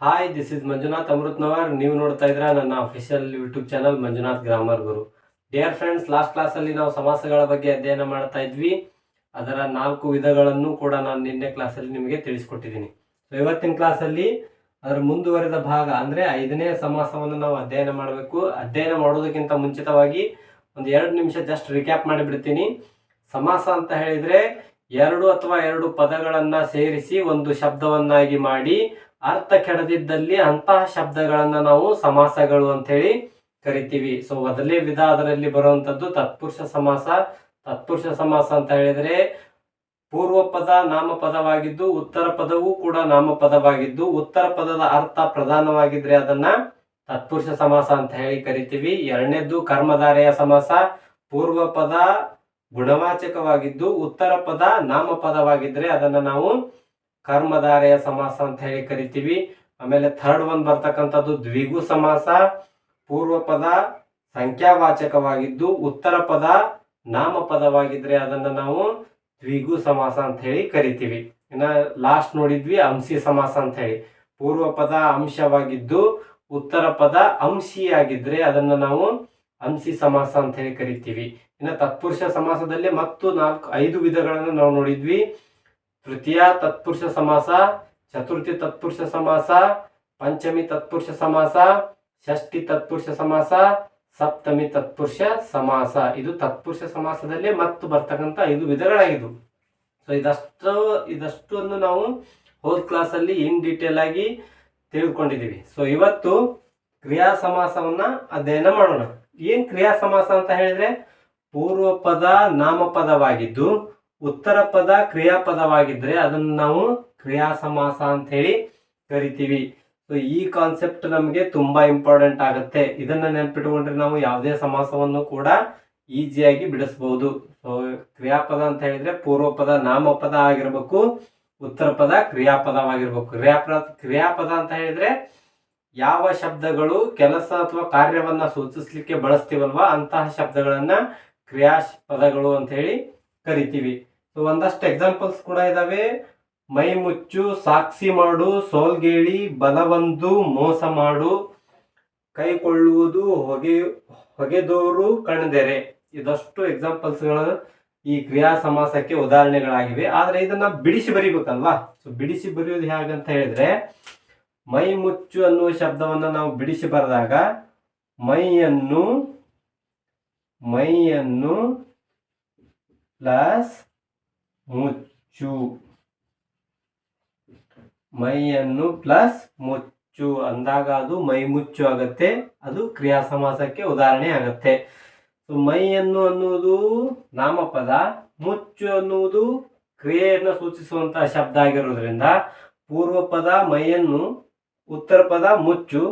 Hi this is Manjunath Amrutnavar ನೀವು ನೋಡ್ತಾ ಇದ್ರ ನನ್ನ official YouTube channel Manjunath grammar Guru dear friends last ಕ್ಲಾಸಲ್ಲಿ ನಾವು ಸಮಾಸಗಳ ಬಗ್ಗೆ ಅಧ್ಯಯನ ಮಾಡ್ತಾ ಇದ್ವಿ. ಅದರ ನಾಲ್ಕು ವಿಧಗಳನ್ನು ಕೂಡ ನಾನು ನಿನ್ನೆ ಕ್ಲಾಸಲ್ಲಿ ನಿಮಗೆ ತಿಳಿಸ್ಕೊಟ್ಟಿದ್ದೀನಿ. ಸೊ ಇವತ್ತಿನ ಕ್ಲಾಸಲ್ಲಿ ಅದರ ಮುಂದುವರೆದ ಭಾಗ ಅಂದರೆ ಐದನೇ ಸಮಾಸವನ್ನು ನಾವು ಅಧ್ಯಯನ ಮಾಡಬೇಕು. ಅಧ್ಯಯನ ಮಾಡೋದಕ್ಕಿಂತ ಮುಂಚಿತವಾಗಿ ಒಂದು ಎರಡು ನಿಮಿಷ ಜಸ್ಟ್ ರಿಕ್ಯಾಪ್ ಮಾಡಿಬಿಡ್ತೀನಿ. ಸಮಾಸ ಅಂತ ಹೇಳಿದರೆ ಎರಡು ಅಥವಾ ಎರಡು ಪದಗಳನ್ನು ಸೇರಿಸಿ ಒಂದು ಶಬ್ದವನ್ನಾಗಿ ಮಾಡಿ ಅರ್ಥ ಕೆಡದಿದ್ದಲ್ಲಿ ಅಂತಹ ಶಬ್ದಗಳನ್ನ ನಾವು ಸಮಾಸಗಳು ಅಂತ ಹೇಳಿ ಕರಿತೀವಿ. ಸೊ ಮೊದಲೇ ವಿಧ ಅದರಲ್ಲಿ ಬರುವಂತದ್ದು ತತ್ಪುರುಷ ಸಮಾಸ. ತತ್ಪುರುಷ ಸಮಾಸ ಅಂತ ಹೇಳಿದ್ರೆ ಪೂರ್ವ ಪದ ನಾಮಪದವಾಗಿದ್ದು ಉತ್ತರ ಪದವೂ ಕೂಡ ನಾಮಪದವಾಗಿದ್ದು ಉತ್ತರ ಪದದ ಅರ್ಥ ಪ್ರಧಾನವಾಗಿದ್ರೆ ಅದನ್ನ ತತ್ಪುರುಷ ಸಮಾಸ ಅಂತ ಹೇಳಿ ಕರಿತೀವಿ. ಎರಡನೇದ್ದು ಕರ್ಮಧಾರೆಯ ಸಮಾಸ. ಪೂರ್ವ ಪದ ಗುಣವಾಚಕವಾಗಿದ್ದು ಉತ್ತರ ಪದ ನಾಮಪದವಾಗಿದ್ರೆ ಅದನ್ನ ನಾವು ಕರ್ಮಧಾರೆಯ ಸಮಾಸ ಅಂತ ಹೇಳಿ ಕರಿತೀವಿ. ಆಮೇಲೆ ಥರ್ಡ್ ಒನ್ ಬರ್ತಕ್ಕಂಥದ್ದು ದ್ವಿಗು ಸಮಾಸ ಪೂರ್ವ ಪದ ಸಂಖ್ಯಾವಾಚಕವಾಗಿದ್ದು ಉತ್ತರ ಪದ ನಾಮಪದವಾಗಿದ್ರೆ ಅದನ್ನ ನಾವು ದ್ವಿಗು ಸಮಾಸ ಅಂತ ಹೇಳಿ ಕರಿತೀವಿ. ಇನ್ನ ಲಾಸ್ಟ್ ನೋಡಿದ್ವಿ ಅಂಶಿ ಸಮಾಸ ಅಂತ ಹೇಳಿ. ಪೂರ್ವ ಪದ ಅಂಶವಾಗಿದ್ದು ಉತ್ತರ ಪದ ಅಂಶಿಯಾಗಿದ್ರೆ ಅದನ್ನ ನಾವು ಅಂಶಿ ಸಮಾಸ ಅಂತ ಹೇಳಿ ಕರಿತೀವಿ. ಇನ್ನು ತತ್ಪುರುಷ ಸಮಾಸದಲ್ಲಿ ಮತ್ತು ನಾಲ್ಕು ಐದು ವಿಧಗಳನ್ನು ನಾವು ನೋಡಿದ್ವಿ. ತೃತೀಯ ತತ್ಪುರುಷ ಸಮಾಸ, ಚತುರ್ಥಿ ತತ್ಪುರುಷ ಸಮಾಸ, ಪಂಚಮಿ ತತ್ಪುರುಷ ಸಮಾಸ, ಷಷ್ಠಿ ತತ್ಪುರುಷ ಸಮಾಸ, ಸಪ್ತಮಿ ತತ್ಪುರುಷ ಸಮಾಸ. ಇದು ತತ್ಪುರುಷ ಸಮಾಸದಲ್ಲಿ ಮತ್ತು ಬರ್ತಕ್ಕಂಥ ಐದು ವಿಧಗಳಾಗಿದ್ವು ಸೊ ಇದಷ್ಟು ಇದಷ್ಟನ್ನು ನಾವು ಹೋದ್ ಕ್ಲಾಸಲ್ಲಿ ಇನ್ ಡೀಟೇಲ್ ಆಗಿ ತಿಳ್ಕೊಂಡಿದ್ದೀವಿ. ಸೊ ಇವತ್ತು ಕ್ರಿಯಾ ಸಮಾಸವನ್ನ ಅಧ್ಯಯನ ಮಾಡೋಣ. ಏನ್ ಕ್ರಿಯಾ ಸಮಾಸ ಅಂತ ಹೇಳಿದ್ರೆ ಪೂರ್ವ ಪದ ನಾಮಪದವಾಗಿದ್ದು ಉತ್ತರ ಪದ ಕ್ರಿಯಾಪದವಾಗಿದ್ರೆ ಅದನ್ನು ನಾವು ಕ್ರಿಯಾ ಸಮಾಸ ಅಂತ ಹೇಳಿ ಕರಿತೀವಿ. ಸೊ ಈ ಕಾನ್ಸೆಪ್ಟ್ ನಮಗೆ ತುಂಬಾ ಇಂಪಾರ್ಟೆಂಟ್ ಆಗುತ್ತೆ. ಇದನ್ನ ನೆನ್ಪಿಟ್ಕೊಂಡ್ರೆ ನಾವು ಯಾವುದೇ ಸಮಾಸವನ್ನು ಕೂಡ ಈಸಿಯಾಗಿ ಬಿಡಿಸಬಹುದು ಸೊ ಕ್ರಿಯಾಪದ ಅಂತ ಹೇಳಿದ್ರೆ ಪೂರ್ವ ಪದ ನಾಮಪದ ಆಗಿರ್ಬೇಕು, ಉತ್ತರ ಪದ ಕ್ರಿಯಾಪದವಾಗಿರ್ಬೇಕು. ಕ್ರಿಯಾಪದ ಕ್ರಿಯಾಪದ ಅಂತ ಹೇಳಿದ್ರೆ ಯಾವ ಶಬ್ದಗಳು ಕೆಲಸ ಅಥವಾ ಕಾರ್ಯವನ್ನ ಸೂಚಿಸ್ಲಿಕ್ಕೆ ಬಳಸ್ತೀವಲ್ವಾ ಅಂತಹ ಶಬ್ದಗಳನ್ನ ಕ್ರಿಯಾ ಪದಗಳು ಅಂತ ಹೇಳಿ ಕರಿತೀವಿ. ಸೊ ಒಂದಷ್ಟು ಎಕ್ಸಾಂಪಲ್ಸ್ ಕೂಡ ಇದಾವೆ. ಮೈ ಮುಚ್ಚು, ಸಾಕ್ಷಿ ಮಾಡು, ಸೋಲ್ಗೇಳಿ, ಬಲವಂದು, ಮೋಸ ಮಾಡು ಕೈಕೊಳ್ಳುವುದು ಹೊಗೆ, ಹೊಗೆದೋರು, ಕಣ್ದೆರೆ. ಇದಷ್ಟು ಎಕ್ಸಾಂಪಲ್ಸ್ಗಳು ಈ ಕ್ರಿಯಾ ಸಮಾಸಕ್ಕೆ ಉದಾಹರಣೆಗಳಾಗಿವೆ. ಆದರೆ ಇದನ್ನ ಬಿಡಿಸಿ ಬರಿಬೇಕಲ್ವಾ? ಸೊ ಬಿಡಿಸಿ ಬರೆಯೋದು ಹೇಗಂತ ಹೇಳಿದ್ರೆ, ಮೈ ಮುಚ್ಚು ಅನ್ನುವ ಶಬ್ದವನ್ನು ನಾವು ಬಿಡಿಸಿ ಬರೆದಾಗ ಮೈಯನ್ನು ಮೈಯನ್ನು ಪ್ಲಸ್ ಮುಚ್ಚು. ಮೈಯನ್ನು ಪ್ಲಸ್ ಮುಚ್ಚು. ಅಂದಾಗ ಅದು ಮೈ ಮುಚ್ಚು ಆಗತ್ತೆ, ಅದು ಕ್ರಿಯಾ ಸಮಾಸಕ್ಕೆ ಉದಾಹರಣೆ ಆಗತ್ತೆ. ಸೊ ಮೈಯನ್ನು ಅನ್ನುವುದು ನಾಮಪದ, ಮುಚ್ಚು ಅನ್ನುವುದು ಕ್ರಿಯೆಯನ್ನು ಸೂಚಿಸುವಂತಹ ಶಬ್ದ ಆಗಿರೋದ್ರಿಂದ ಪೂರ್ವ ಪದ ಮೈಯನ್ನು, ಉತ್ತರ ಪದ ಮುಚ್ಚು.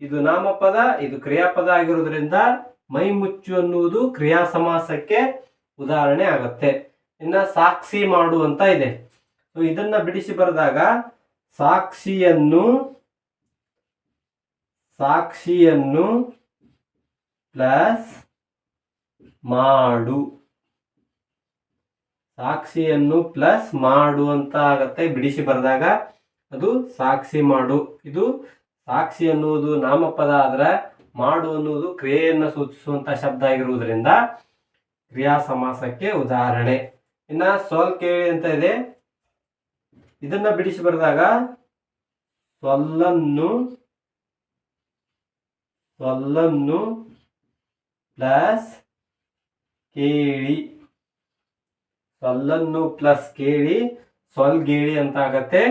ಇದು ನಾಮಪದ, ಇದು ಕ್ರಿಯಾಪದ ಆಗಿರೋದ್ರಿಂದ ಮೈ ಮುಚ್ಚು ಅನ್ನುವುದು ಕ್ರಿಯಾ ಸಮಾಸಕ್ಕೆ ಉದಾಹರಣೆ ಆಗುತ್ತೆ. ಇನ್ನ ಸಾಕ್ಷಿ ಮಾಡು ಅಂತ ಇದೆ. ಸೊ ಇದನ್ನ ಬಿಡಿಸಿ ಬರೆದಾಗ ಸಾಕ್ಷಿಯನ್ನು ಸಾಕ್ಷಿಯನ್ನು ಪ್ಲಸ್ ಮಾಡು. ಸಾಕ್ಷಿಯನ್ನು ಪ್ಲಸ್ ಮಾಡು ಅಂತ ಆಗತ್ತೆ. ಬಿಡಿಸಿ ಬರೆದಾಗ ಅದು ಸಾಕ್ಷಿ ಮಾಡು. ಇದು ಸಾಕ್ಷಿ ಅನ್ನುವುದು ನಾಮಪದ ಆದ್ರೆ ಮಾಡು ಅನ್ನುವುದು ಕ್ರಿಯೆಯನ್ನು ಸೂಚಿಸುವಂತ ಶಬ್ದ ಆಗಿರುವುದರಿಂದ ಕ್ರಿಯಾ ಸಮಾಸಕ್ಕೆ ಉದಾಹರಣೆ. ಇನ್ನ ಸೊಲ್ ಕೇಳಿ ಅಂತ ಇದೆ. ಇದನ್ನ ಬಿಡಿಸಿ ಬರೆದಾಗ ಸೊಲ್ಲನ್ನು ಸೊಲ್ಲನ್ನು ಪ್ಲಸ್ ಕೇಳಿ ಸೊಲ್ಲನ್ನು ಪ್ಲಸ್ ಕೇಳಿ ಸೊಲ್ಗೇಳಿ ಅಂತ ಆಗತ್ತೆ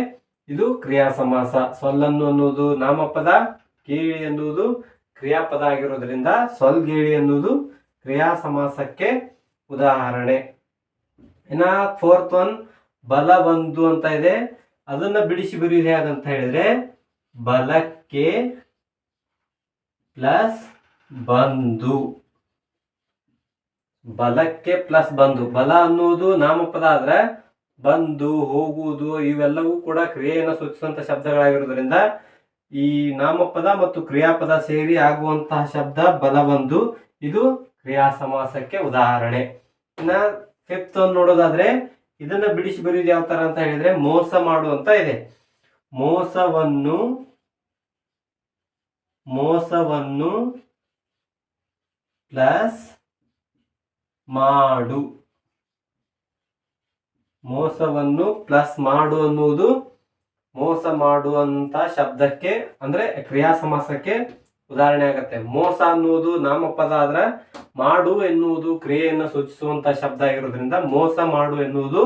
ಇದು ಕ್ರಿಯಾ ಸಮಾಸ ಸೊಲ್ಲನ್ನು ಅನ್ನುವುದು ನಾಮಪದ ಕೇಳಿ ಎನ್ನುವುದು ಕ್ರಿಯಾಪದ ಆಗಿರೋದ್ರಿಂದ ಸೊಲ್ಗೇಳಿ ಅನ್ನುವುದು ಕ್ರಿಯಾ ಸಮಾಸಕ್ಕೆ ಉದಾಹರಣೆ. ಇನ್ನ ಫೋರ್ತ್ ಒನ್ ಬಲ ಒಂದು ಅಂತ ಇದೆ. ಅದನ್ನ ಬಿಡಿಸಿ ಬರೆಯುವುದು ಹೇಗಂತ ಹೇಳಿದ್ರೆ, ಬಲಕ್ಕೆ ಪ್ಲಸ್ ಬಂದು. ಬಲಕ್ಕೆ ಪ್ಲಸ್ ಬಂದು. ಬಲ ಅನ್ನುವುದು ನಾಮಪದ ಆದ್ರೆ ಬಂದು, ಹೋಗುವುದು, ಇವೆಲ್ಲವೂ ಕೂಡ ಕ್ರಿಯೆಯನ್ನು ಸೂಚಿಸುವಂತ ಶಬ್ದಗಳಾಗಿರುವುದರಿಂದ ಈ ನಾಮಪದ ಮತ್ತು ಕ್ರಿಯಾಪದ ಸೇರಿ ಆಗುವಂತಹ ಶಬ್ದ ಬಲವಂದು. ಇದು ಕ್ರಿಯಾ ಸಮಾಸಕ್ಕೆ ಉದಾಹರಣೆ. ಇನ್ನ ಫಿಫ್ತ್ ಒಂದು ನೋಡೋದಾದ್ರೆ ಇದನ್ನ ಬಿಡಿಸಿ ಬರೆಯುವುದು ಯಾವ ತರ ಅಂತ ಹೇಳಿದ್ರೆ ಮೋಸ ಮಾಡು ಅಂತ ಇದೆ. ಮೋಸವನ್ನು ಮೋಸವನ್ನು ಪ್ಲಸ್ ಮಾಡು. ಮೋಸವನ್ನು ಪ್ಲಸ್ ಮಾಡು ಅನ್ನುವುದು ಮೋಸ ಮಾಡುವಂತ ಶಬ್ದಕ್ಕೆ ಅಂದ್ರೆ ಕ್ರಿಯಾ ಸಮಾಸಕ್ಕೆ ಉದಾಹರಣೆ ಆಗತ್ತೆ. ಮೋಸ ಅನ್ನುವುದು ನಾಮಪದ ಆದ್ರೆ ಮಾಡು ಎನ್ನುವುದು ಕ್ರಿಯೆಯನ್ನು ಸೂಚಿಸುವಂತ ಶಬ್ದ ಆಗಿರೋದ್ರಿಂದ ಮೋಸ ಮಾಡು ಎನ್ನುವುದು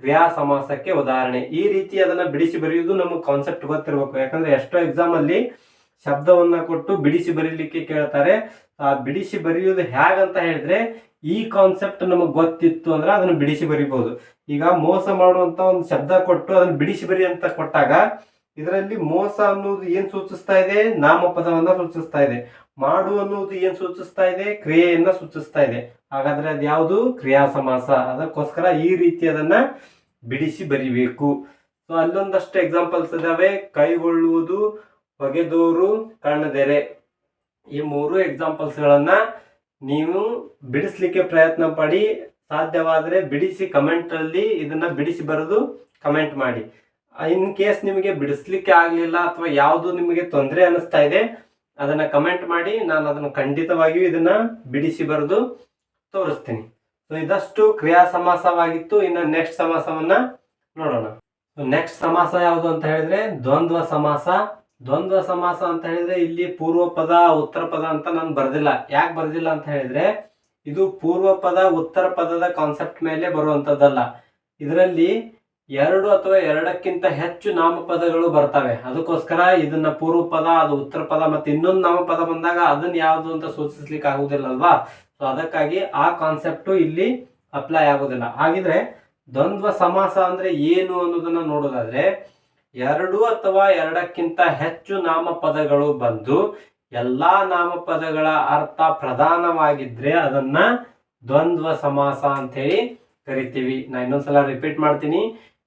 ಕ್ರಿಯಾ ಸಮಾಸಕ್ಕೆ ಉದಾಹರಣೆ. ಈ ರೀತಿ ಅದನ್ನ ಬಿಡಿಸಿ ಬರೆಯುವುದು ನಮಗೆ ಕಾನ್ಸೆಪ್ಟ್ ಗೊತ್ತಿರಬೇಕು. ಯಾಕಂದ್ರೆ ಎಷ್ಟೋ ಎಕ್ಸಾಮ್ ಅಲ್ಲಿ ಶಬ್ದವನ್ನ ಕೊಟ್ಟು ಬಿಡಿಸಿ ಬರೀಲಿಕ್ಕೆ ಕೇಳ್ತಾರೆ. ಆ ಬಿಡಿಸಿ ಬರೆಯುವುದು ಹೇಗಂತ ಹೇಳಿದ್ರೆ ಈ ಕಾನ್ಸೆಪ್ಟ್ ನಮಗೆ ಗೊತ್ತಿತ್ತು ಅಂದ್ರೆ ಅದನ್ನು ಬಿಡಿಸಿ ಬರೀಬಹುದು. ಈಗ ಮೋಸ ಮಾಡುವಂತ ಒಂದು ಶಬ್ದ ಕೊಟ್ಟು ಅದನ್ನ ಬಿಡಿಸಿ ಬರಿ ಅಂತ ಕೊಟ್ಟಾಗ ಇದರಲ್ಲಿ ಮೋಸ ಅನ್ನೋದು ಏನ್ ಸೂಚಿಸ್ತಾ ಇದೆ? ನಾಮಪದವನ್ನ ಸೂಚಿಸ್ತಾ ಇದೆ. ಮಾಡು ಅನ್ನೋದು ಏನ್ ಸೂಚಿಸ್ತಾ ಇದೆ? ಕ್ರಿಯೆಯನ್ನ ಸೂಚಿಸ್ತಾ ಇದೆ. ಹಾಗಾದ್ರೆ ಅದು ಯಾವುದು? ಕ್ರಿಯಾ ಸಮಾಸ ಅದಕ್ಕೋಸ್ಕರ ಈ ರೀತಿ ಅದನ್ನ ಬಿಡಿಸಿ ಬರಿಬೇಕು. ಸೊ ಅಲ್ಲೊಂದಷ್ಟು ಎಕ್ಸಾಂಪಲ್ಸ್ ಇದಾವೆ. ಕೈಗೊಳ್ಳುವುದು ಹೊಗೆದೋರು ಕಣ್ಣದೆರೆ. ಈ ಮೂರು ಎಕ್ಸಾಂಪಲ್ಸ್ ಗಳನ್ನ ನೀವು ಬಿಡಿಸ್ಲಿಕ್ಕೆ ಪ್ರಯತ್ನ ಪಡಿ. ಸಾಧ್ಯವಾದರೆ ಬಿಡಿಸಿ ಕಮೆಂಟ್ ಅಲ್ಲಿ ಇದನ್ನ ಬಿಡಿಸಿ ಬರೆದು ಕಮೆಂಟ್ ಮಾಡಿ. ಇನ್ ಕೇಸ್ ನಿಮಗೆ ಬಿಡಿಸ್ಲಿಕ್ಕೆ ಆಗಲಿಲ್ಲ ಅಥವಾ ಯಾವುದು ನಿಮಗೆ ತೊಂದರೆ ಅನಿಸ್ತಾ ಇದೆ, ಅದನ್ನ ಕಮೆಂಟ್ ಮಾಡಿ, ನಾನು ಅದನ್ನು ಖಂಡಿತವಾಗಿಯೂ ಇದನ್ನ ಬಿಡಿಸಿ ಬರೆದು ತೋರಿಸ್ತೀನಿ. ಸೊ ಇದಷ್ಟು ಕ್ರಿಯಾ ಸಮಾಸವಾಗಿತ್ತು. ಇನ್ನು ನೆಕ್ಸ್ಟ್ ಸಮಾಸವನ್ನ ನೋಡೋಣ. ನೆಕ್ಸ್ಟ್ ಸಮಾಸ ಯಾವುದು ಅಂತ ಹೇಳಿದ್ರೆ ದ್ವಂದ್ವ ಸಮಾಸ. ದ್ವಂದ್ವ ಸಮಾಸ ಅಂತ ಹೇಳಿದ್ರೆ ಇಲ್ಲಿ ಪೂರ್ವ ಪದ, ಉತ್ತರ ಪದ ಅಂತ ನಾನು ಬರ್ದಿಲ್ಲ. ಯಾಕೆ ಬರ್ದಿಲ್ಲ ಅಂತ ಹೇಳಿದ್ರೆ ಇದು ಪೂರ್ವ ಪದ, ಉತ್ತರ ಪದದ ಕಾನ್ಸೆಪ್ಟ್ ಮೇಲೆ ಬರುವಂತದ್ದಲ್ಲ. ಇದರಲ್ಲಿ ಎರಡು ಅಥವಾ ಎರಡಕ್ಕಿಂತ ಹೆಚ್ಚು ನಾಮಪದಗಳು ಬರ್ತವೆ. ಅದಕ್ಕೋಸ್ಕರ ಇದನ್ನ ಪೂರ್ವ ಪದ ಅದು ಉತ್ತರ ಪದ ಮತ್ತೆ ಇನ್ನೊಂದು ನಾಮಪದ ಬಂದಾಗ ಅದನ್ನ ಯಾವುದು ಅಂತ ಸೂಚಿಸ್ಲಿಕ್ಕೆ ಆಗುದಿಲ್ಲ ಅಲ್ವಾ ಸೊ ಅದಕ್ಕಾಗಿ ಆ ಕಾನ್ಸೆಪ್ಟ್ ಇಲ್ಲಿ ಅಪ್ಲೈ ಆಗುದಿಲ್ಲ. ಹಾಗಿದ್ರೆ ದ್ವಂದ್ವ ಸಮಾಸ ಅಂದ್ರೆ ಏನು ಅನ್ನೋದನ್ನ ನೋಡೋದಾದ್ರೆ, ಎರಡು ಅಥವಾ ಎರಡಕ್ಕಿಂತ ಹೆಚ್ಚು ನಾಮಪದಗಳು ಬಂದು ಎಲ್ಲಾ ನಾಮಪದಗಳ ಅರ್ಥ ಪ್ರಧಾನವಾಗಿದ್ರೆ ಅದನ್ನ ದ್ವಂದ್ವ ಸಮಾಸ ಅಂತ ಹೇಳಿ ಕರಿತೀವಿ. ನಾ ಇನ್ನೊಂದ್ಸಲ ರಿಪೀಟ್ ಮಾಡ್ತೀನಿ.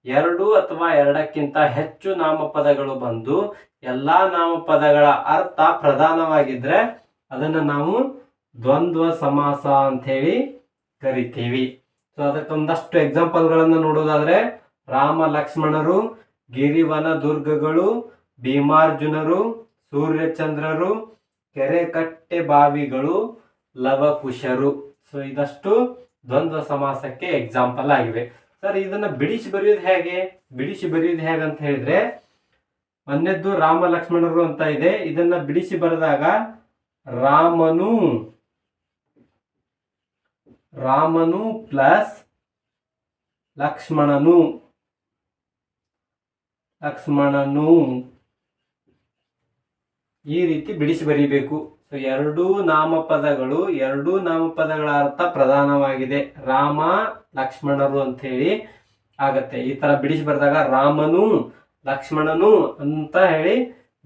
ಎರಡು ಅಥವಾ ಎರಡಕ್ಕಿಂತ ಹೆಚ್ಚು ನಾಮಪದಗಳು ಬಂದು ಎಲ್ಲಾ ನಾಮಪದಗಳ ಅರ್ಥ ಪ್ರಧಾನವಾಗಿದ್ರೆ ಅದನ್ನ ನಾವು ದ್ವಂದ್ವ ಸಮಾಸ ಅಂತ ಹೇಳಿ ಕರಿತೀವಿ ಸೊ ಅದಕ್ಕೊಂದಷ್ಟು ಎಕ್ಸಾಂಪಲ್ಗಳನ್ನು ನೋಡೋದಾದ್ರೆ ರಾಮ, ಲಕ್ಷ್ಮಣರು, ಗಿರಿವನ, ದುರ್ಗಗಳು, ಭೀಮಾರ್ಜುನರು, ಸೂರ್ಯಚಂದ್ರರು, ಕೆರೆಕಟ್ಟೆ ಬಾವಿಗಳು, ಲವಕುಶರು. ಸೊ ಇದಷ್ಟು ದ್ವಂದ್ವ ಸಮಾಸಕ್ಕೆ ಎಕ್ಸಾಂಪಲ್ ಆಗಿವೆ. ಸರ್, ಇದನ್ನ ಬಿಡಿಸಿ ಬರೆಯೋದು ಹೇಗೆ? ಬಿಡಿಸಿ ಬರೆಯೋದು ಹೇಗೆ ಅಂತ ಹೇಳಿದ್ರೆ, ಮೊನ್ನೆದ್ದು ರಾಮ ಲಕ್ಷ್ಮಣರು ಅಂತ ಇದೆ. ಇದನ್ನ ಬಿಡಿಸಿ ಬರೆದಾಗ ರಾಮನು ರಾಮನು ಪ್ಲಸ್ ಲಕ್ಷ್ಮಣನು. ಲಕ್ಷ್ಮಣನು ಈ ರೀತಿ ಬಿಡಿಸಿ ಬರೀಬೇಕು. ಸೊ ಎರಡೂ ನಾಮಪದಗಳು, ಎರಡೂ ನಾಮಪದಗಳ ಅರ್ಥ ಪ್ರಧಾನವಾಗಿದೆ. ರಾಮ, ಲಕ್ಷ್ಮಣರು ಅಂತ ಹೇಳಿ ಆಗತ್ತೆ. ಈ ತರ ಬಿಡಿಸಿ ಬರೆದಾಗ ರಾಮನು, ಲಕ್ಷ್ಮಣನು ಅಂತ ಹೇಳಿ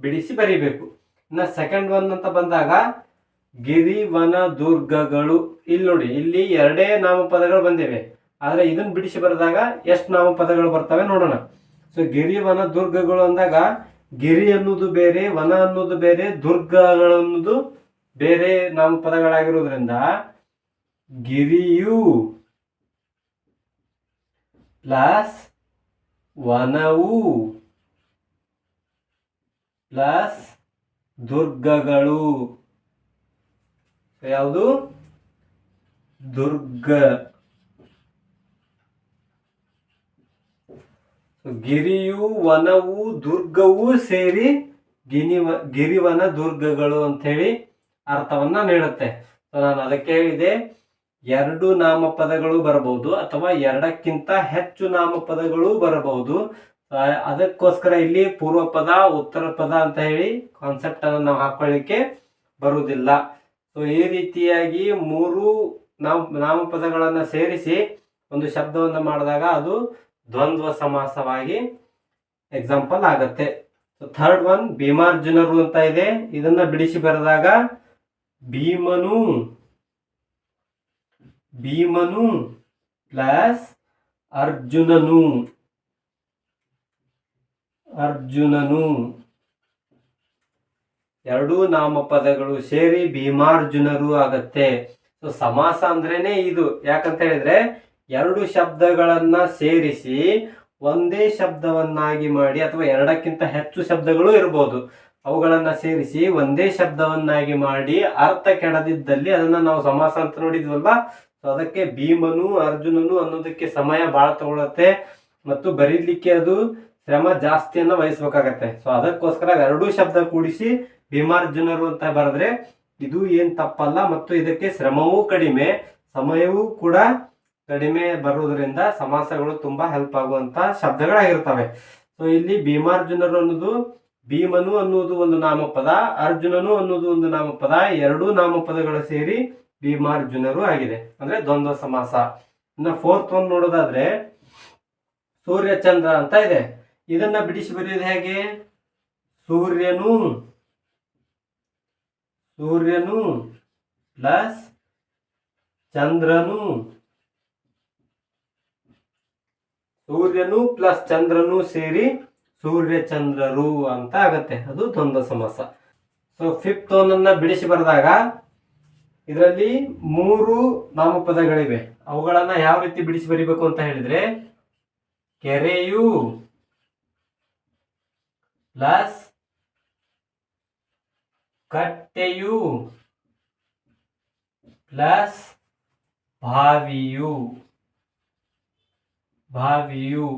ಬಿಡಿಸಿ ಬರೀಬೇಕು. ಇನ್ನ ಸೆಕೆಂಡ್ ಒನ್ ಅಂತ ಬಂದಾಗ ಗಿರಿವನ ದುರ್ಗಗಳು ಇಲ್ಲಿ ನೋಡಿ, ಇಲ್ಲಿ ಎರಡೇ ನಾಮಪದಗಳು ಬಂದಿವೆ. ಆದ್ರೆ ಇದನ್ನ ಬಿಡಿಸಿ ಬರೆದಾಗ ಎಷ್ಟು ನಾಮಪದಗಳು ಬರ್ತವೆ ನೋಡೋಣ. ಸೊ ಗಿರಿವನ ದುರ್ಗಗಳು ಅಂದಾಗ ಗಿರಿ ಅನ್ನೋದು ಬೇರೆ, ವನ ಅನ್ನೋದು ಬೇರೆ ದುರ್ಗಗಳನ್ನೋದು ಬೇರೆ ನಾಮಪದಗಳಾಗಿರೋದ್ರಿಂದ ಗಿರಿಯು ಪ್ಲಸ್ ವನವು ಪ್ಲಸ್ ದುರ್ಗಗಳು. ಯಾವುದು? ದುರ್ಗ. ಗಿರಿಯು, ವನವು, ದುರ್ಗವು ಸೇರಿ ಗಿನಿವ, ಗಿರಿವನ ದುರ್ಗಗಳು ಅಂತ ಹೇಳಿ ಅರ್ಥವನ್ನ ನೀಡುತ್ತೆ. ಸೊ ನಾನು ಅದಕ್ಕೆ ಹೇಳಿದೆ, ಎರಡು ನಾಮಪದಗಳು ಬರಬಹುದು ಅಥವಾ ಎರಡಕ್ಕಿಂತ ಹೆಚ್ಚು ನಾಮಪದಗಳು ಬರಬಹುದು. ಅದಕ್ಕೋಸ್ಕರ ಇಲ್ಲಿ ಪೂರ್ವ ಪದ ಉತ್ತರ ಪದ ಅಂತ ಹೇಳಿ ಕಾನ್ಸೆಪ್ಟ್ ಅನ್ನು ನಾವು ಹಾಕೊಳ್ಳಿಕ್ಕೆ ಬರುವುದಿಲ್ಲ. ಸೊ ಈ ರೀತಿಯಾಗಿ ಮೂರು ನಾಮ, ನಾಮಪದಗಳನ್ನು ಸೇರಿಸಿ ಒಂದು ಶಬ್ದವನ್ನು ಮಾಡಿದಾಗ ಅದು ದ್ವಂದ್ವ ಸಮಾಸವಾಗಿ ಎಕ್ಸಾಂಪಲ್ ಆಗತ್ತೆ. ಥರ್ಡ್ ಒನ್ ಭೀಮಾರ್ಜುನರು ಅಂತ ಇದೆ. ಇದನ್ನ ಬಿಡಿಸಿ ಬರೆದಾಗ, ಭೀಮನು ಭೀಮನು ಪ್ಲಸ್ ಅರ್ಜುನನು. ಅರ್ಜುನನು. ಎರಡೂ ನಾಮಪದಗಳು ಸೇರಿ ಭೀಮಾರ್ಜುನರು ಆಗತ್ತೆ. ಸೊ ಸಮಾಸ ಅಂದ್ರೇನೆ ಇದು. ಯಾಕಂತ ಹೇಳಿದ್ರೆ ಎರಡು ಶಬ್ದಗಳನ್ನು ಸೇರಿಸಿ ಒಂದೇ ಶಬ್ದವನ್ನಾಗಿ ಮಾಡಿ ಅಥವಾ ಎರಡಕ್ಕಿಂತ ಹೆಚ್ಚು ಶಬ್ದಗಳು ಇರಬಹುದು ಅವುಗಳನ್ನು ಸೇರಿಸಿ ಒಂದೇ ಶಬ್ದವನ್ನಾಗಿ ಮಾಡಿ ಅರ್ಥ ಕೆಡದಿದ್ದಲ್ಲಿ ಅದನ್ನ ನಾವು ಸಮಾಸ ಅಂತ ನೋಡಿದ್ವಲ್ಲ ಸೊ ಅದಕ್ಕೆ ಭೀಮನು ಅರ್ಜುನನು ಅನ್ನೋದಕ್ಕೆ ಸಮಯ ಬಹಳ ತಗೊಳತ್ತೆ ಮತ್ತು ಬರೀಲಿಕ್ಕೆ ಅದು ಶ್ರಮ ಜಾಸ್ತಿಯನ್ನ ವಹಿಸ್ಬೇಕಾಗತ್ತೆ. ಸೊ ಅದಕ್ಕೋಸ್ಕರ ಎರಡೂ ಶಬ್ದ ಕೂಡಿಸಿ ಭೀಮಾರ್ಜುನರು ಅಂತ ಬರೆದ್ರೆ, ಇದು ಏನು ತಪ್ಪಲ್ಲ ಮತ್ತು ಇದಕ್ಕೆ ಶ್ರಮವೂ ಕಡಿಮೆ, ಸಮಯವೂ ಕೂಡ ಕಡಿಮೆ ಬರುವುದರಿಂದ ಸಮಾಸಗಳು ತುಂಬಾ ಹೆಲ್ಪ್ ಆಗುವಂತ ಶಬ್ದಗಳಾಗಿರ್ತವೆ ಸೊ ಇಲ್ಲಿ ಭೀಮಾರ್ಜುನರು ಅನ್ನೋದು, ಭೀಮನು ಅನ್ನುವುದು ಒಂದು ನಾಮಪದ, ಅರ್ಜುನನು ಅನ್ನೋದು ಒಂದು ನಾಮಪದ, ಎರಡೂ ನಾಮಪದಗಳು ಸೇರಿ ಭೀಮಾರ್ಜುನರು ಆಗಿದೆ. ಅಂದ್ರೆ ದ್ವಂದ್ವ ಸಮಾಸ. ಇನ್ನ ಫೋರ್ತ್ ಒನ್ ನೋಡೋದಾದ್ರೆ ಸೂರ್ಯಚಂದ್ರ ಅಂತ ಇದೆ. ಇದನ್ನ ಬಿಡಿಸಿ ಬರೆಯೋದು ಹೇಗೆ? ಸೂರ್ಯನು ಸೂರ್ಯನು ಪ್ಲಸ್ ಚಂದ್ರನು. ಸೂರ್ಯನು ಪ್ಲಸ್ ಚಂದ್ರನು ಸೇರಿ ಸೂರ್ಯ ಚಂದ್ರರು ಅಂತ ಆಗತ್ತೆ. ಅದು ದ್ವಂದ್ವ ಸಮಾಸ. ಸೊ ಫಿಫ್ತ್ ಒಂದನ್ನು ಬಿಡಿಸಿ ಬರೆದಾಗ ಇದರಲ್ಲಿ ಮೂರು ನಾಮಪದಗಳಿವೆ. ಅವುಗಳನ್ನು ಯಾವ ರೀತಿ ಬಿಡಿಸಿ ಬರಿಬೇಕು ಅಂತ ಹೇಳಿದ್ರೆ ಕೆರೆಯು ಪ್ಲಸ್ ಕಟ್ಟೆಯು ಪ್ಲಸ್ ಬಾವಿಯು. ಬಾವಿಯು,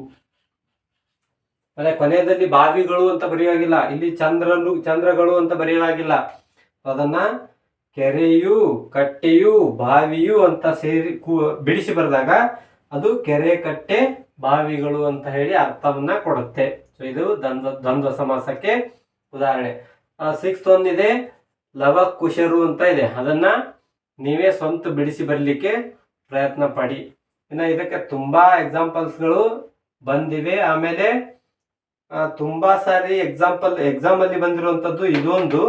ಅದೇ ಕೊನೆಯದಲ್ಲಿ ಬಾವಿಗಳು ಅಂತ ಬರೆಯುವಾಗಿಲ್ಲ ಇಲ್ಲಿ ಚಂದ್ರನು, ಚಂದ್ರಗಳು ಅಂತ ಬರೆಯುವಾಗಿಲ್ಲ ಅದನ್ನ ಕೆರೆಯು, ಕಟ್ಟೆಯು, ಬಾವಿಯು ಅಂತ ಸೇರಿ ಬಿಡಿಸಿ ಬರೆದಾಗ ಅದು ಕೆರೆ, ಕಟ್ಟೆ, ಬಾವಿಗಳು ಅಂತ ಹೇಳಿ ಅರ್ಥವನ್ನ ಕೊಡುತ್ತೆ. ಸೊ ಇದು ದ್ವಂದ್ವ ದ್ವಂದ್ವ ಸಮಾಸಕ್ಕೆ ಉದಾಹರಣೆ. ಸಿಕ್ಸ್ತ್ ಒಂದಿದೆ ಲವಕುಶರು ಅಂತ ಇದೆ. ಅದನ್ನ ನೀವೇ ಸ್ವಂತ ಬಿಡಿಸಿ ಬರಲಿಕ್ಕೆ ಪ್ರಯತ್ನ ಪಡಿ. ಇನ್ನು ಇದಕ್ಕೆ ತುಂಬಾ ಎಕ್ಸಾಂಪಲ್ಸ್ಗಳು ಬಂದಿವೆ. ಆಮೇಲೆ ತುಂಬಾ ಸಾರಿ ಎಕ್ಸಾಂಪಲ್ ಎಕ್ಸಾಮ್ ಅಲ್ಲಿ ಬಂದಿರುವಂತದ್ದು ಇದೊಂದು.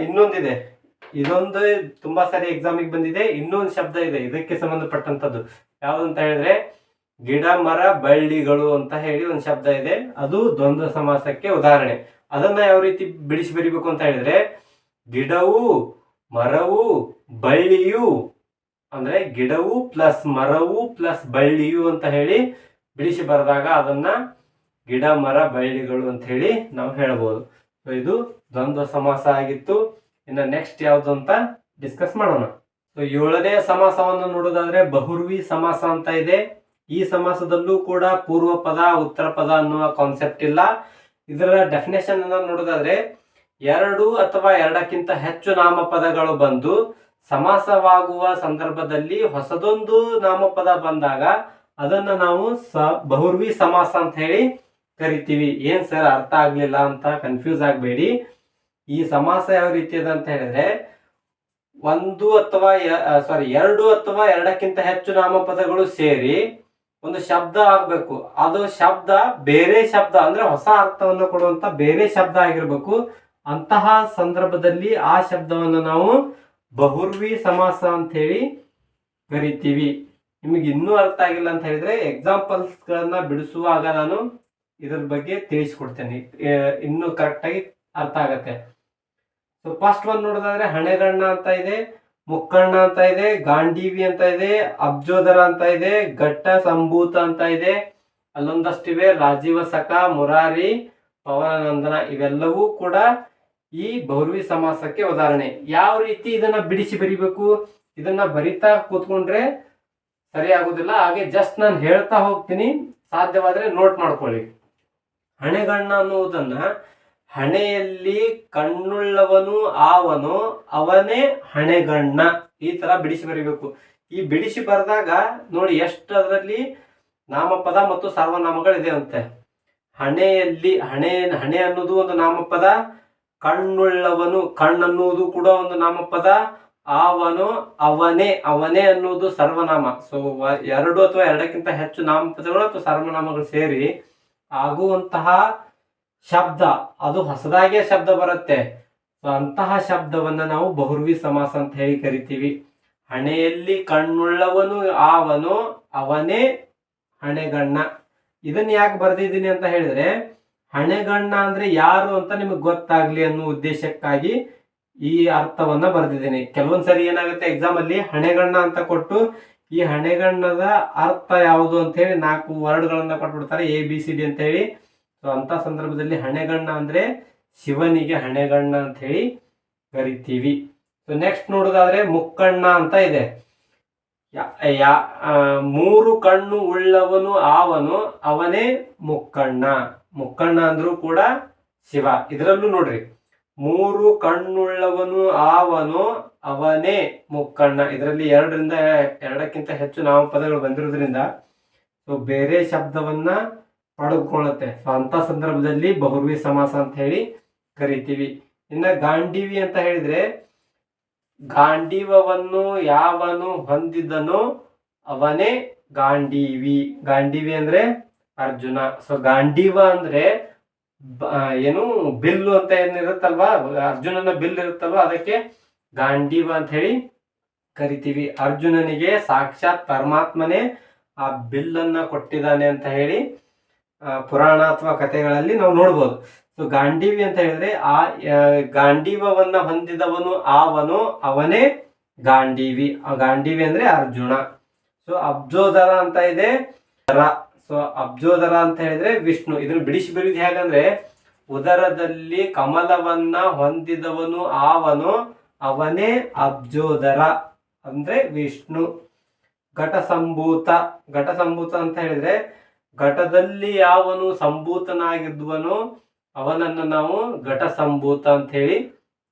ಇನ್ನೊಂದಿದೆ. ಇದೊಂದು ತುಂಬಾ ಸಾರಿ ಎಕ್ಸಾಮಿಗೆ ಬಂದಿದೆ. ಇನ್ನೊಂದು ಶಬ್ದ ಇದೆ. ಇದಕ್ಕೆ ಸಂಬಂಧಪಟ್ಟಂತದ್ದು. ಯಾವ್ದಂತ ಹೇಳಿದ್ರೆ, ಗಿಡ, ಮರ, ಬಳ್ಳಿಗಳು ಅಂತ ಹೇಳಿ ಒಂದು ಶಬ್ದ ಇದೆ. ಅದು ದ್ವಂದ್ವ ಸಮಾಸಕ್ಕೆ ಉದಾಹರಣೆ. ಅದನ್ನ ಯಾವ ರೀತಿ ಬಿಡಿಸಿ ಬರಿಬೇಕು ಅಂತ ಹೇಳಿದ್ರೆ, ಗಿಡವು, ಮರವು, ಬಳ್ಳಿಯು ಅಂದ್ರೆ ಗಿಡವು ಪ್ಲಸ್ ಮರವು ಪ್ಲಸ್ ಬಳ್ಳಿಯು ಅಂತ ಹೇಳಿ ಬಿಡಿಸಿ ಬರೆದಾಗ ಅದನ್ನ ಗಿಡ, ಮರ, ಬಳ್ಳಿಗಳು ಅಂತ ಹೇಳಿ ನಾವು ಹೇಳ್ಬೋದು. ಸೊ ಇದು ದ್ವಂದ್ವ ಸಮಾಸ ಆಗಿತ್ತು. ಇನ್ನು ನೆಕ್ಸ್ಟ್ ಯಾವುದು ಅಂತ ಡಿಸ್ಕಸ್ ಮಾಡೋಣ. ಸೊ ಏಳನೇ ಸಮಾಸವನ್ನು ನೋಡೋದಾದ್ರೆ ಬಹುರ್ವಿ ಸಮಾಸ ಅಂತ ಇದೆ. ಈ ಸಮಾಸದಲ್ಲೂ ಕೂಡ ಪೂರ್ವ ಪದ, ಉತ್ತರ ಪದ ಅನ್ನುವ ಕಾನ್ಸೆಪ್ಟ್ ಇಲ್ಲ. ಇದರ ಡೆಫಿನೇಷನ್ ಅನ್ನ ನೋಡೋದಾದ್ರೆ ಎರಡು ಅಥವಾ ಎರಡಕ್ಕಿಂತ ಹೆಚ್ಚು ನಾಮಪದಗಳು ಬಂದು ಸಮಾಸವಾಗುವ ಸಂದರ್ಭದಲ್ಲಿ ಹೊಸದೊಂದು ನಾಮಪದ ಬಂದಾಗ ಅದನ್ನ ನಾವು ಸ ಬಹುರ್ವಿ ಸಮಾಸ ಅಂತ ಹೇಳಿ ಕರಿತೀವಿ. ಏನ್ ಸರ್ ಅರ್ಥ ಆಗ್ಲಿಲ್ಲ ಅಂತ ಕನ್ಫ್ಯೂಸ್ ಆಗಬೇಡಿ. ಈ ಸಮಾಸ ಯಾವ ರೀತಿ ಅಂತ ಹೇಳಿದ್ರೆ ಒಂದು ಅಥವಾ ಸಾರಿ ಎರಡು ಅಥವಾ ಎರಡಕ್ಕಿಂತ ಹೆಚ್ಚು ನಾಮಪದಗಳು ಸೇರಿ ಒಂದು ಶಬ್ದ ಆಗ್ಬೇಕು. ಅದು ಶಬ್ದ ಬೇರೆ ಶಬ್ದ ಅಂದ್ರೆ ಹೊಸ ಅರ್ಥವನ್ನು ಕೊಡುವಂತ ಬೇರೆ ಶಬ್ದ ಆಗಿರ್ಬೇಕು. ಅಂತಹ ಸಂದರ್ಭದಲ್ಲಿ ಆ ಶಬ್ದವನ್ನು ನಾವು ಬಹುರ್ವಿ ಸಮಾಸ ಅಂತ ಹೇಳಿ ಕರಿತೀವಿ. ನಿಮಗೆ ಇನ್ನೂ ಅರ್ಥ ಆಗಿಲ್ಲ ಅಂತ ಹೇಳಿದ್ರೆ ಎಕ್ಸಾಂಪಲ್ಸ್ ಗಳನ್ನ ಬಿಡಿಸುವಾಗ ನಾನು ಇದ್ರ ಬಗ್ಗೆ ತಿಳಿಸ್ಕೊಡ್ತೇನೆ. ಇನ್ನೂ ಕರೆಕ್ಟಾಗಿ ಅರ್ಥ ಆಗತ್ತೆ. ಸೊ ಫಸ್ಟ್ ಒನ್ ನೋಡೋದಾದ್ರೆ ಹಣೆಗಣ್ಣ ಅಂತ ಇದೆ, ಮುಕ್ಕಣ್ಣ ಅಂತ ಇದೆ, ಗಾಂಡೀವಿ ಅಂತ ಇದೆ, ಅಬ್ಜೋದರ ಅಂತ ಇದೆ, ಘಟ್ಟ ಸಂಭೂತ ಅಂತ ಇದೆ. ಅಲ್ಲೊಂದಷ್ಟಿವೆ ರಾಜೀವ ಸಖ ಮುರಾರಿ, ಪವನಾನಂದನ ಇವೆಲ್ಲವೂ ಕೂಡ ಈ ಬಹುರ್ವಿ ಸಮಾಸಕ್ಕೆ ಉದಾಹರಣೆ. ಯಾವ ರೀತಿ ಇದನ್ನ ಬಿಡಿಸಿ ಬರಿಬೇಕು? ಇದನ್ನ ಬರಿತಾ ಕೂತ್ಕೊಂಡ್ರೆ ಸರಿ ಹಾಗೆ ಜಸ್ಟ್ ನಾನು ಹೇಳ್ತಾ ಹೋಗ್ತೀನಿ. ಸಾಧ್ಯವಾದ್ರೆ ನೋಟ್ ಮಾಡ್ಕೊಳ್ಳಿ. ಹಣೆಗಣ್ಣ ಅನ್ನುವುದನ್ನ ಹಣೆಯಲ್ಲಿ ಕಣ್ಣುಳ್ಳವನು ಆವನು, ಅವನೇ ಹಣೆಗಣ್ಣ. ಈ ತರ ಬಿಡಿಸಿ ಬರಿಬೇಕು. ಈ ಬಿಡಿಸಿ ಬರೆದಾಗ ನೋಡಿ ಎಷ್ಟು ಅದರಲ್ಲಿ ನಾಮಪದ ಮತ್ತು ಸರ್ವನಾಮಗಳಿದೆ ಅಂತೆ. ಹಣೆಯಲ್ಲಿ ಹಣೆ ಹಣೆ ಅನ್ನೋದು ಒಂದು ನಾಮಪದ. ಕಣ್ಣುಳ್ಳವನು ಕಣ್ಣನ್ನುವುದು ಕೂಡ ಒಂದು ನಾಮಪದ. ಅವನು ಅವನೇ ಅವನೇ ಅನ್ನುವುದು ಸರ್ವನಾಮ. ಸೊ ಎರಡು ಅಥವಾ ಎರಡಕ್ಕಿಂತ ಹೆಚ್ಚು ನಾಮಪದಗಳು ಅಥವಾ ಸರ್ವನಾಮಗಳು ಸೇರಿ ಆಗುವಂತಹ ಶಬ್ದ, ಅದು ಹೊಸದಾಗಿಯೇ ಶಬ್ದ ಬರುತ್ತೆ. ಸೊ ಅಂತಹ ಶಬ್ದವನ್ನ ನಾವು ಬಹುರ್ವಿ ಸಮಾಸ ಅಂತ ಹೇಳಿ ಕರಿತೀವಿ. ಹಣೆಯಲ್ಲಿ ಕಣ್ಣುಳ್ಳವನು, ಆವನು ಅವನೇ ಹಣೆಗಣ್ಣ. ಇದನ್ನ ಯಾಕೆ ಬರೆದಿದ್ದೀನಿ ಅಂತ ಹೇಳಿದ್ರೆ ಹಣೆಗಣ್ಣ ಅಂದ್ರೆ ಯಾರು ಅಂತ ನಿಮಗೆ ಗೊತ್ತಾಗ್ಲಿ ಅನ್ನೋ ಉದ್ದೇಶಕ್ಕಾಗಿ ಈ ಅರ್ಥವನ್ನ ಬರೆದಿದ್ದೇನೆ. ಕೆಲವೊಂದ್ಸರಿ ಏನಾಗುತ್ತೆ ಎಕ್ಸಾಮ್ ಅಲ್ಲಿ ಹಣೆಗಣ್ಣ ಅಂತ ಕೊಟ್ಟು ಈ ಹಣೆಗಣ್ಣದ ಅರ್ಥ ಯಾವುದು ಅಂತ ಹೇಳಿ ನಾಲ್ಕು ವರ್ಡ್ಗಳನ್ನ ಕೊಟ್ಬಿಡ್ತಾರೆ ಎ ಬಿ ಸಿ ಡಿ ಅಂತ ಹೇಳಿ. ಸೊ ಅಂತ ಸಂದರ್ಭದಲ್ಲಿ ಹಣೆಗಣ್ಣ ಅಂದ್ರೆ ಶಿವನಿಗೆ ಹಣೆಗಣ್ಣ ಅಂತ ಹೇಳಿ ಕರಿತೀವಿ. ಸೊ ನೆಕ್ಸ್ಟ್ ನೋಡೋದಾದ್ರೆ ಮುಕ್ಕಣ್ಣ ಅಂತ ಇದೆ. ಯಾ- ಮೂರು ಕಣ್ಣು ಉಳ್ಳವನು, ಆವನು, ಅವನೇ ಮುಕ್ಕಣ್ಣ. ಮುಕ್ಕಣ್ಣ ಅಂದ್ರೂ ಕೂಡ ಶಿವ. ಇದರಲ್ಲೂ ನೋಡ್ರಿ, ಮೂರು ಕಣ್ಣುಳ್ಳವನು ಆವನು, ಅವನೇ ಮುಕ್ಕಣ್ಣ. ಇದರಲ್ಲಿ ಎರಡರಿಂದ ಎರಡಕ್ಕಿಂತ ಹೆಚ್ಚು ನಾಮಪದಗಳು ಬಂದಿರೋದ್ರಿಂದ, ಸೊ ಬೇರೆ ಶಬ್ದವನ್ನ ಪಡೆದುಕೊಳ್ಳುತ್ತೆ. ಸೊ ಅಂತ ಸಂದರ್ಭದಲ್ಲಿ ಬಹುರ್ವಿ ಸಮಾಸ ಅಂತ ಹೇಳಿ ಕರಿತೀವಿ. ಇನ್ನ ಗಾಂಡೀವಿ ಅಂತ ಹೇಳಿದ್ರೆ, ಗಾಂಡೀವವನ್ನು ಯಾವನು ಹೊಂದಿದ್ದನೋ ಅವನೇ ಗಾಂಡೀವಿ. ಗಾಂಡೀವಿ ಅಂದ್ರೆ ಅರ್ಜುನ. ಸೊ ಗಾಂಡೀವ ಅಂದ್ರೆ ಏನು, ಬಿಲ್ಲು ಅಂತ ಏನಿರುತ್ತಲ್ವಾ? ಅರ್ಜುನನ ಬಿಲ್ ಇರುತ್ತಲ್ವಾ? ಅದಕ್ಕೆ ಗಾಂಡೀವ ಅಂತ ಹೇಳಿ ಕರಿತೀವಿ. ಅರ್ಜುನನಿಗೆ ಸಾಕ್ಷಾತ್ ಪರಮಾತ್ಮನೇ ಆ ಬಿಲ್ಲನ್ನ ಕೊಟ್ಟಿದ್ದಾನೆ ಅಂತ ಹೇಳಿ ಪುರಾಣ ಅಥವಾ ಕಥೆಗಳಲ್ಲಿ ನಾವು ನೋಡ್ಬೋದು. ಸೊ ಗಾಂಡೀವಿ ಅಂತ ಹೇಳಿದ್ರೆ, ಆ ಗಾಂಡೀವವನ್ನ ಹೊಂದಿದವನು ಆವನು, ಅವನೇ ಗಾಂಡೀವಿ ಆ ಗಾಂಡೀವಿ ಅಂದ್ರೆ ಅರ್ಜುನ. ಸೊ ಅಬ್ಜೋದರ ಅಂತ ಇದೆ. ಸೊ ಅಬ್ಜೋದರ ಅಂತ ಹೇಳಿದ್ರೆ ವಿಷ್ಣು. ಇದನ್ನು ಬಿಡಿಸಿ ಬರೆಯುವುದು ಹೇಗಂದ್ರೆ ಉದರದಲ್ಲಿ ಕಮಲವನ್ನ ಹೊಂದಿದವನು ಆವನು, ಅವನೇ ಅಬ್ಜೋದರ ಅಂದ್ರೆ ವಿಷ್ಣು. ಘಟ ಸಂಭೂತ ಘಟ ಸಂಭೂತ ಅಂತ ಹೇಳಿದ್ರೆ, ಘಟದಲ್ಲಿ ಯಾವನು ಸಂಭೂತನಾಗಿದ್ವನೋ ಅವನನ್ನು ನಾವು ಘಟ ಸಂಭೂತ ಅಂತ ಹೇಳಿ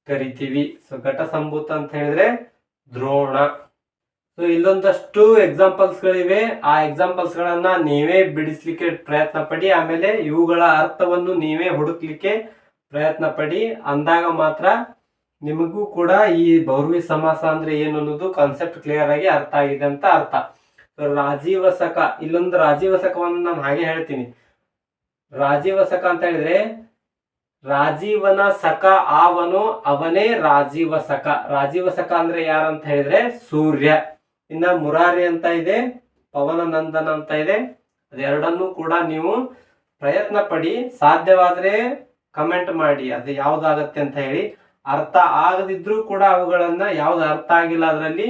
ಕರಿತೀವಿ. ಸೊ ಘಟ ಸಂಭೂತ ಅಂತ ಹೇಳಿದ್ರೆ ದ್ರೋಣ. ಸೊ ಇಲ್ಲೊಂದಷ್ಟು ಎಕ್ಸಾಂಪಲ್ಸ್ ಗಳಿವೆ. ಆ ಎಕ್ಸಾಂಪಲ್ಸ್ ಗಳನ್ನ ನೀವೇ ಬಿಡಿಸ್ಲಿಕ್ಕೆ ಪ್ರಯತ್ನ ಪಡಿ ಆಮೇಲೆ ಇವುಗಳ ಅರ್ಥವನ್ನು ನೀವೇ ಹುಡುಕ್ಲಿಕ್ಕೆ ಪ್ರಯತ್ನ ಪಡಿ ಅಂದಾಗ ಮಾತ್ರ ನಿಮಗೂ ಕೂಡ ಈ ಬೌರ್ವಿ ಸಮಾಸ ಅಂದ್ರೆ ಏನು ಅನ್ನೋದು ಕಾನ್ಸೆಪ್ಟ್ ಕ್ಲಿಯರ್ ಆಗಿ ಅರ್ಥ ಆಗಿದೆ ಅಂತ ಅರ್ಥ. ರಾಜೀವಸಕ, ಇಲ್ಲೊಂದು ರಾಜೀವಸಕವನ್ನು ನಾನು ಹಾಗೆ ಹೇಳ್ತೀನಿ. ರಾಜೀವಸಕ ಅಂತ ಹೇಳಿದ್ರೆ, ರಾಜೀವನ ಸಕ ಆವನು ಅವನೇ ರಾಜೀವಸಕ. ರಾಜೀವಸಕ ಅಂದ್ರೆ ಯಾರಂತ ಹೇಳಿದ್ರೆ ಸೂರ್ಯ. ಇನ್ನ ಮುರಾರಿ ಅಂತ ಇದೆ, ಪವನ ನಂದನ ಅಂತ ಇದೆ. ಅದೆರಡನ್ನೂ ಕೂಡ ನೀವು ಪ್ರಯತ್ನ ಪಡಿ, ಸಾಧ್ಯವಾದ್ರೆ ಕಮೆಂಟ್ ಮಾಡಿ, ಅದು ಯಾವ್ದಾಗತ್ತೆ ಅಂತ ಹೇಳಿ. ಅರ್ಥ ಆಗದಿದ್ರೂ ಕೂಡ ಅವುಗಳನ್ನ ಯಾವ್ದು ಅರ್ಥ ಆಗಿಲ್ಲ ಅದರಲ್ಲಿ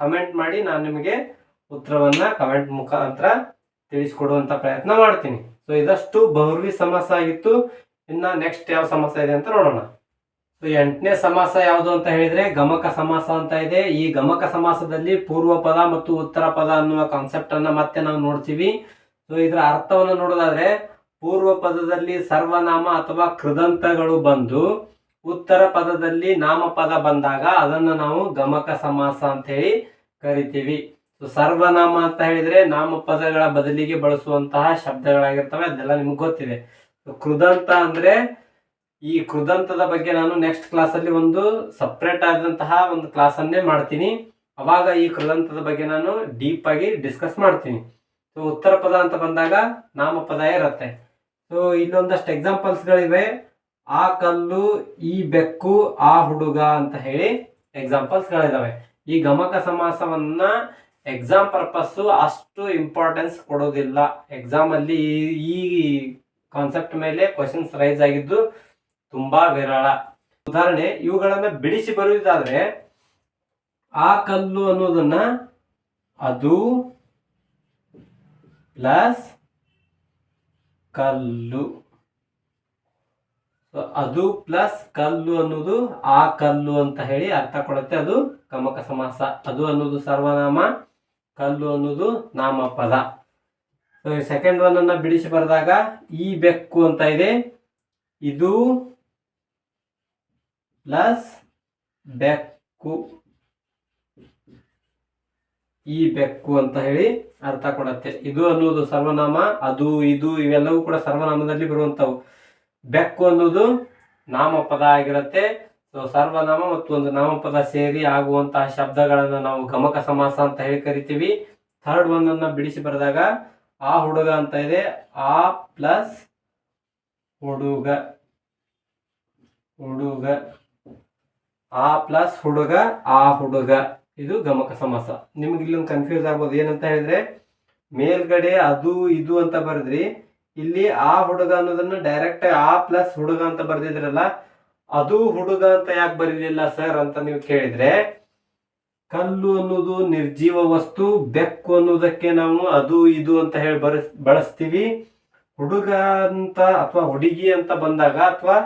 ಕಮೆಂಟ್ ಮಾಡಿ, ನಾನು ನಿಮಗೆ ಉತ್ತರವನ್ನ ಕಮೆಂಟ್ ಮುಖಾಂತರ ತಿಳಿಸ್ಕೊಡುವಂತ ಪ್ರಯತ್ನ ಮಾಡ್ತೀನಿ. ಸೊ ಇದಷ್ಟು ಬಹುರ್ವಿ ಸಮಸ್ಯೆ ಆಗಿತ್ತು. ಇನ್ನ ನೆಕ್ಸ್ಟ್ ಯಾವ ಸಮಸ್ಯೆ ಇದೆ ಅಂತ ನೋಡೋಣ. ಸೊ ಎಂಟನೇ ಸಮಾಸ ಯಾವುದು ಅಂತ ಹೇಳಿದ್ರೆ ಗಮಕ ಸಮಾಸ ಅಂತ ಇದೆ. ಈ ಗಮಕ ಸಮಾಸದಲ್ಲಿ ಪೂರ್ವ ಪದ ಮತ್ತು ಉತ್ತರ ಪದ ಅನ್ನುವ ಕಾನ್ಸೆಪ್ಟ್ ಅನ್ನ ಮತ್ತೆ ನಾವು ನೋಡ್ತೀವಿ. ಸೊ ಇದರ ಅರ್ಥವನ್ನು ನೋಡೋದಾದ್ರೆ ಪೂರ್ವ ಪದದಲ್ಲಿ ಸರ್ವನಾಮ ಅಥವಾ ಕೃದಂತಗಳು ಬಂದು ಉತ್ತರ ಪದದಲ್ಲಿ ನಾಮಪದ ಬಂದಾಗ ಅದನ್ನ ನಾವು ಗಮಕ ಸಮಾಸ ಅಂತ ಹೇಳಿ ಕರಿತೀವಿ. ಸೊ ಸರ್ವನಾಮ ಅಂತ ಹೇಳಿದ್ರೆ ನಾಮಪದಗಳ ಬದಲಿಗೆ ಬಳಸುವಂತಹ ಶಬ್ದಗಳಾಗಿರ್ತವೆ. ಅದೆಲ್ಲ ನಿಮ್ಗೆ ಗೊತ್ತಿದೆ. ಕೃದಂತ ಅಂದ್ರೆ ಈ ಕೃದಂತದ ಬಗ್ಗೆ ನಾನು ನೆಕ್ಸ್ಟ್ ಕ್ಲಾಸ್ ಅಲ್ಲಿ ಒಂದು ಸಪ್ರೇಟ್ ಆದಂತಹ ಒಂದು ಕ್ಲಾಸ್ ಅನ್ನೇ ಮಾಡ್ತೀನಿ. ಅವಾಗ ಈ ಕೃದಂತದ ಬಗ್ಗೆ ನಾನು ಡೀಪ್ ಆಗಿ ಡಿಸ್ಕಸ್ ಮಾಡ್ತೀನಿ. ಸೊ ಉತ್ತರ ಪದ ಅಂತ ಬಂದಾಗ ನಾಮಪದ ಇರುತ್ತೆ. ಸೊ ಇಲ್ಲೊಂದಷ್ಟು ಎಕ್ಸಾಂಪಲ್ಸ್ಗಳಿವೆ ಆ ಕಲ್ಲು, ಈ ಬೆಕ್ಕು, ಆ ಹುಡುಗ ಅಂತ ಹೇಳಿ ಎಕ್ಸಾಂಪಲ್ಸ್ ಗಳಿದಾವೆ. ಈ ಗಮಕ ಸಮಾಸವನ್ನ ಎಕ್ಸಾಮ್ ಪರ್ಪಸ್ ಅಷ್ಟು ಇಂಪಾರ್ಟೆನ್ಸ್ ಕೊಡೋದಿಲ್ಲ. ಎಕ್ಸಾಮಲ್ಲಿ ಈ ಕಾನ್ಸೆಪ್ಟ್ ಮೇಲೆ ಕ್ವಶನ್ಸ್ ರೈಸ್ ಆಗಿದ್ದು ತುಂಬಾ ವಿರಳ. ಉದಾಹರಣೆ, ಇವುಗಳನ್ನ ಬಿಡಿಸಿ ಬರುವುದಾದ್ರೆ ಆ ಕಲ್ಲು ಅನ್ನೋದನ್ನ ಅದು ಪ್ಲಸ್ ಕಲ್ಲು. ಅದು ಪ್ಲಸ್ ಕಲ್ಲು ಅನ್ನೋದು ಆ ಕಲ್ಲು ಅಂತ ಹೇಳಿ ಅರ್ಥ ಕೊಡುತ್ತೆ. ಅದು ಗಮಕ ಸಮಾಸ. ಅದು ಅನ್ನೋದು ಸರ್ವನಾಮ, ಕಲ್ಲು ಅನ್ನೋದು ನಾಮಪದ. ಸೊ ಸೆಕೆಂಡ್ ಒನ್ ಅನ್ನ ಬಿಡಿಸಿ ಬರೆದಾಗ ಈ ಬೆಕ್ಕು ಅಂತ ಇದೆ. ಇದು ಪ್ಲಸ್ ಬೆಕ್ಕು. ಈ ಬೆಕ್ಕು ಅಂತ ಹೇಳಿ ಅರ್ಥ ಕೊಡುತ್ತೆ. ಇದು ಅನ್ನೋದು ಸರ್ವನಾಮ, ಅದು, ಇದು, ಇವೆಲ್ಲವೂ ಕೂಡ ಸರ್ವನಾಮದಲ್ಲಿ ಬರುವಂತವು ಬೆಕ್ಕು ಅನ್ನೋದು ನಾಮಪದ ಆಗಿರುತ್ತೆ. ಸೊ ಸರ್ವನಾಮ ಮತ್ತು ಒಂದು ನಾಮಪದ ಸೇರಿ ಆಗುವಂತಹ ಶಬ್ದಗಳನ್ನು ನಾವು ಗಮಕ ಸಮಾಸ ಅಂತ ಹೇಳಿ ಕರಿತೀವಿ. ಥರ್ಡ್ ಒನ್ ಬಿಡಿಸಿ ಬರೆದಾಗ ಆ ಹುಡುಗ ಅಂತ ಇದೆ. ಆ ಪ್ಲಸ್ ಹುಡುಗ. ಹುಡುಗ. ಆ ಪ್ಲಸ್ ಹುಡುಗ, ಆ ಹುಡುಗ. ಇದು ಗಮಕ ಸಮಾಸ. ನಿಮ್ಗೆ ಇಲ್ಲೊಂದು ಕನ್ಫ್ಯೂಸ್ ಆಗ್ಬೋದು. ಏನಂತ ಹೇಳಿದ್ರೆ, ಮೇಲ್ಗಡೆ ಅದು, ಇದು ಅಂತ ಬರೆದ್ರಿ. ಇಲ್ಲಿ ಆ ಹುಡುಗ ಅನ್ನೋದನ್ನ ಡೈರೆಕ್ಟ್ ಆ ಪ್ಲಸ್ ಹುಡುಗ ಅಂತ ಬರ್ದಿದ್ರಲ್ಲ, ಅದು ಹುಡುಗ ಅಂತ ಯಾಕೆ ಬರೀಲಿಲ್ಲ ಸರ್ ಅಂತ ನೀವು ಕೇಳಿದ್ರೆ, ಕಲ್ಲು ಅನ್ನೋದು ನಿರ್ಜೀವ ವಸ್ತು, ಬೆಕ್ಕು ಅನ್ನೋದಕ್ಕೆ ನಾವು ಅದು, ಇದು ಅಂತ ಹೇಳಿ ಬಳಸ್ತೀವಿ. ಹುಡುಗ ಅಂತ ಅಥವಾ ಹುಡುಗಿ ಅಂತ ಬಂದಾಗ ಅಥವಾ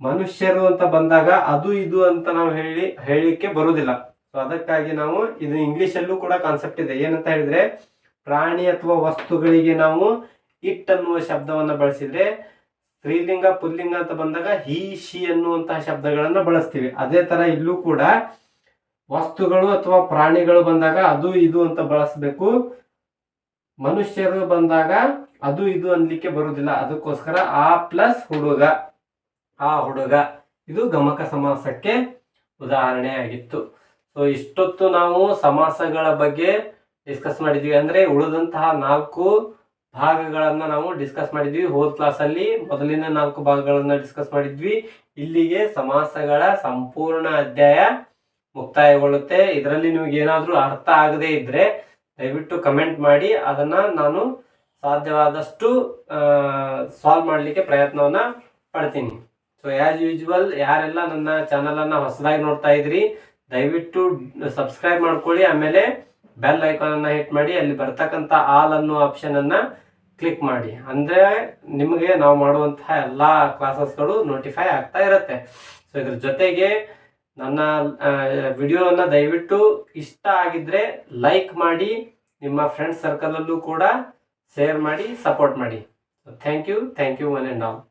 ಮನುಷ್ಯರು ಅಂತ ಬಂದಾಗ ಅದು ಇದು ಅಂತ ನಾವು ಹೇಳಿ, ಹೇಳಲಿಕ್ಕೆ ಬರುವುದಿಲ್ಲ. ಸೊ ಅದಕ್ಕಾಗಿ ನಾವು ಇದು ಇಂಗ್ಲಿಷಲ್ಲೂ ಕೂಡ ಕಾನ್ಸೆಪ್ಟ್ ಇದೆ. ಏನಂತ ಹೇಳಿದ್ರೆ, ಪ್ರಾಣಿ ಅಥವಾ ವಸ್ತುಗಳಿಗೆ ನಾವು ಇಟ್ ಅನ್ನುವ ಶಬ್ದವನ್ನ ಬಳಸಿದ್ರೆ, ಸ್ತ್ರೀಲಿಂಗ, ಪುಲ್ಲಿಂಗ ಅಂತ ಬಂದಾಗ ಹಿ, ಶಿ ಅನ್ನುವಂತಹ ಶಬ್ದಗಳನ್ನ ಬಳಸ್ತೀವಿ. ಅದೇ ತರ ಇಲ್ಲೂ ಕೂಡ ವಸ್ತುಗಳು ಅಥವಾ ಪ್ರಾಣಿಗಳು ಬಂದಾಗ ಅದು ಇದು ಅಂತ ಬಳಸಬೇಕು. ಮನುಷ್ಯರು ಬಂದಾಗ ಅದು ಇದು ಅನ್ಲಿಕ್ಕೆ ಬರುವುದಿಲ್ಲ. ಅದಕ್ಕೋಸ್ಕರ ಆ ಪ್ಲಸ್ ಹುಡುಗ. ಆ ಹುಡುಗ. ಇದು ಗಮಕ ಸಮಾಸಕ್ಕೆ ಉದಾಹರಣೆ ಆಗಿತ್ತು ಸೊ ಇಷ್ಟೊತ್ತು ನಾವು ಸಮಾಸಗಳ ಬಗ್ಗೆ ಡಿಸ್ಕಸ್ ಮಾಡಿದ್ವಿ. ಅಂದ್ರೆ ಉಳಿದಂತಹ ನಾಲ್ಕು ಭಾಗಗಳನ್ನು ನಾವು ಡಿಸ್ಕಸ್ ಮಾಡಿದ್ವಿ. ಹೋದ್ ಕ್ಲಾಸ್ ಅಲ್ಲಿ ಮೊದಲಿನ ನಾಲ್ಕು ಭಾಗಗಳನ್ನು ಡಿಸ್ಕಸ್ ಮಾಡಿದ್ವಿ. ಇಲ್ಲಿಗೆ ಸಮಾಸಗಳ ಸಂಪೂರ್ಣ ಅಧ್ಯಾಯ ಮುಕ್ತಾಯಗೊಳ್ಳುತ್ತೆ. ಇದರಲ್ಲಿ ನಿಮ್ಗೆ ಏನಾದರೂ ಅರ್ಥ ಆಗದೇ ಇದ್ದರೆ ದಯವಿಟ್ಟು ಕಮೆಂಟ್ ಮಾಡಿ. ಅದನ್ನ ನಾನು ಸಾಧ್ಯವಾದಷ್ಟು ಸಾಲ್ವ್ ಮಾಡಲಿಕ್ಕೆ ಪ್ರಯತ್ನವನ್ನ ಪಡ್ತೀನಿ. ಸೊ ಆಸ್ ಯೂಶುವಲ್ ಯಾರೆಲ್ಲ ನನ್ನ ಚಾನಲನ್ನು ಹೊಸದಾಗಿ ನೋಡ್ತಾ ಇದ್ರಿ, ದಯವಿಟ್ಟು ಸಬ್ಸ್ಕ್ರೈಬ್ ಮಾಡ್ಕೊಳ್ಳಿ, ಆಮೇಲೆ ಬೆಲ್ ಐಕಾನ್ ಅನ್ನ ಹಿಟ್ ಮಾಡಿ, ಅಲ್ಲಿ ಬರ್ತಕ್ಕಂಥ ಆಲ್ ಅನ್ನೋ ಆಪ್ಷನ್ ಅನ್ನ ಕ್ಲಿಕ್ ಮಾಡಿ. ಅಂದ್ರೆ ನಿಮಗೆ ನಾವು ಮಾಡುವಂತಹ ಎಲ್ಲಾ ಕ್ಲಾಸಸ್ಗಳು ನೋಟಿಫೈ ಆಗ್ತಾ ಇರುತ್ತೆ. ಸೊ ಇದ್ರ ಜೊತೆಗೆ ನನ್ನ ವಿಡಿಯೋವನ್ನು ದಯವಿಟ್ಟು ಇಷ್ಟ ಆಗಿದ್ರೆ ಲೈಕ್ ಮಾಡಿ, ನಿಮ್ಮ ಫ್ರೆಂಡ್ಸ್ ಸರ್ಕಲಲ್ಲೂ ಕೂಡ ಶೇರ್ ಮಾಡಿ ಸಪೋರ್ಟ್ ಮಾಡಿ. Thank you thank you one and all